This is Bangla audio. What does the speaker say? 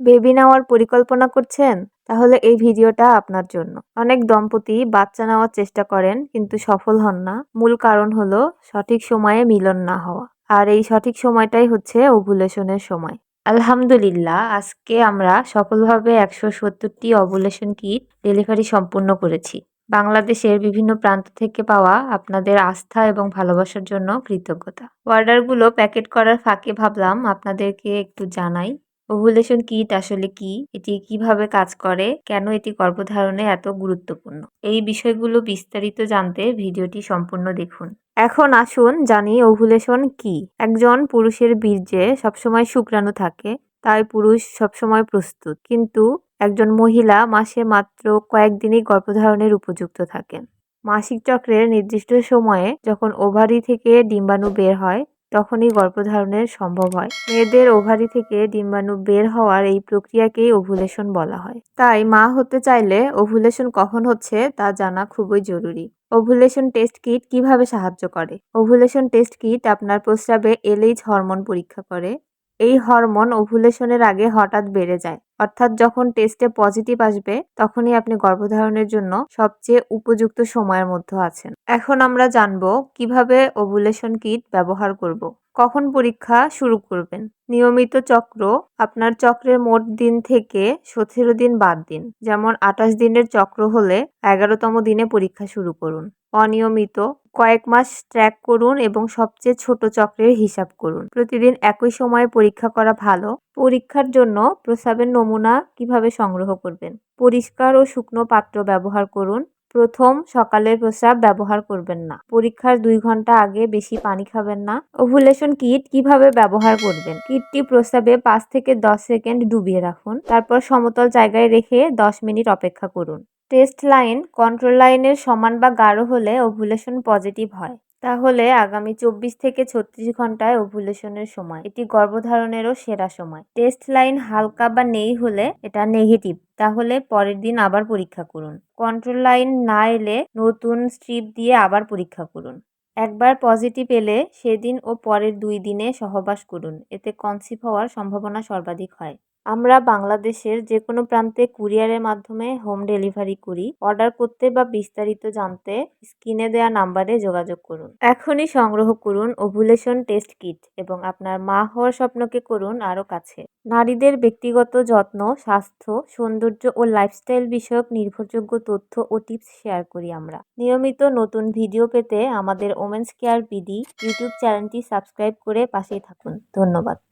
বেবি নেওয়ার পরিকল্পনা করছেন? তাহলে এই ভিডিওটা আপনার জন্য। অনেক দম্পতি বাচ্চা নেওয়ার চেষ্টা করেন, কিন্তু সফল হন না। মূল কারণ হলো সঠিক সময়ে মিলন না হওয়া। আর এই সঠিক সময়টাই হচ্ছে ওভুলেশনের সময়। আলহামদুলিল্লাহ, আজকে আমরা সফলভাবে একশো সত্তরটি ওভুলেশন কিট ডেলিভারি সম্পূর্ণ করেছি। বাংলাদেশের বিভিন্ন প্রান্ত থেকে পাওয়া আপনাদের আস্থা এবং ভালোবাসার জন্য কৃতজ্ঞতা। অর্ডারগুলো প্যাকেট করার ফাঁকে ভাবলাম আপনাদেরকে একটু জানাই। ওভুলেশন কিট আসলে কি? এটি কীভাবে কাজ করে? কেন এটি গর্ভধারণে এত গুরুত্বপূর্ণ? এই বিষয়গুলো বিস্তারিত জানতে ভিডিওটি সম্পূর্ণ দেখুন। এখন আসুন জানি ওভুলেশন কি। একজন পুরুষের বীর্যে সবসময় শুক্রাণু থাকে, তাই পুরুষ সবসময় প্রস্তুত। কিন্তু একজন মহিলা মাসে মাত্র কয়েকদিনই গর্ভধারণের উপযুক্ত থাকেন। মাসিক চক্রের নির্দিষ্ট সময়ে যখন ওভারি থেকে ডিম্বাণু বের হয় তখনই গর্ভধারণের সম্ভব হয়। মেয়েদের ওভারি থেকে ডিম্বাণু বের হওয়ার এই প্রক্রিয়াকেই ওভুলেশন বলা হয়। তাই মা হতে চাইলে ওভুলেশন কখন হচ্ছে তা জানা খুবই জরুরি। ওভুলেশন টেস্ট কিট কীভাবে সাহায্য করে? ওভুলেশন টেস্ট কিট আপনার প্রস্রাবে এলএইচ হরমোন পরীক্ষা করে। এই হরমোন ওভুলেশনের আগে হঠাৎ বেড়ে যায়। অর্থাৎ যখন টেস্টে পজিটিভ আসবে, তখনই আপনি গর্ভধারণের জন্য সবচেয়ে উপযুক্ত সময়ের মধ্যে আছেন। এখন আমরা জানব কীভাবে ওভুলেশন কিট ব্যবহার করব। কখন পরীক্ষা শুরু করবেন? নিয়মিত চক্র আপনার চক্রের মোট দিন থেকে সতেরো দিন বাদ দিন। যেমন আঠাশ দিনের চক্র হলে এগারোতম দিনে পরীক্ষা শুরু করুন। অনিয়মিত কয়েক মাস ট্র্যাক করুন এবং সবচেয়ে ছোট চক্রের হিসাব করুন। প্রতিদিন একই সময়ে পরীক্ষা করা ভালো। পরীক্ষার জন্য প্রস্রাবের নমুনা কীভাবে সংগ্রহ করবেন? পরিষ্কার ও শুকনো পাত্র ব্যবহার করুন। প্রথম সকালের প্রস্রাব ব্যবহার করবেন না। পরীক্ষার দুই ঘণ্টা আগে বেশি পানি খাবেন না। ওভুলেশন কিট কীভাবে ব্যবহার করবেন? কিটটি প্রস্রাবে পাঁচ থেকে দশ সেকেন্ড ডুবিয়ে রাখুন। তারপর সমতল জায়গায় রেখে দশ মিনিট অপেক্ষা করুন। টেস্ট লাইন কন্ট্রোল লাইনের সমান বা গাঢ় হলে ওভুলেশন পজিটিভ হয়। তাহলে আগামী চব্বিশ থেকে ছত্রিশ ঘন্টায় ওভুলেশনের সময়, এটি গর্ভধারণেরও সেরা সময়। টেস্ট লাইন হালকা বা নেই হলে এটা নেগেটিভ, তাহলে পরের দিন আবার পরীক্ষা করুন। কন্ট্রোল লাইন না এলে নতুন স্ট্রিপ দিয়ে আবার পরীক্ষা করুন। একবার পজিটিভ এলে সেদিন ও পরের দুই দিনে সহবাস করুন, এতে কনসিভ হওয়ার সম্ভাবনা সর্বাধিক হয়। আমরা বাংলাদেশের যে কোনো প্রান্তে কুরিয়ারের মাধ্যমে হোম ডেলিভারি করি। অর্ডার করতে বা বিস্তারিত জানতে স্ক্রিনে দেওয়া নাম্বারে যোগাযোগ করুন। এখনই সংগ্রহ করুন ওভুলেশন টেস্ট কিট এবং আপনার মা হওয়ার স্বপ্নকে করুন আরও কাছে। নারীদের ব্যক্তিগত যত্ন, স্বাস্থ্য, সৌন্দর্য ও লাইফস্টাইল বিষয়ক নির্ভরযোগ্য তথ্য ও টিপস শেয়ার করি আমরা। নিয়মিত নতুন ভিডিও পেতে আমাদের ওমেন্স কেয়ার বিডি ইউটিউব চ্যানেলটি সাবস্ক্রাইব করে পাশেই থাকুন। ধন্যবাদ।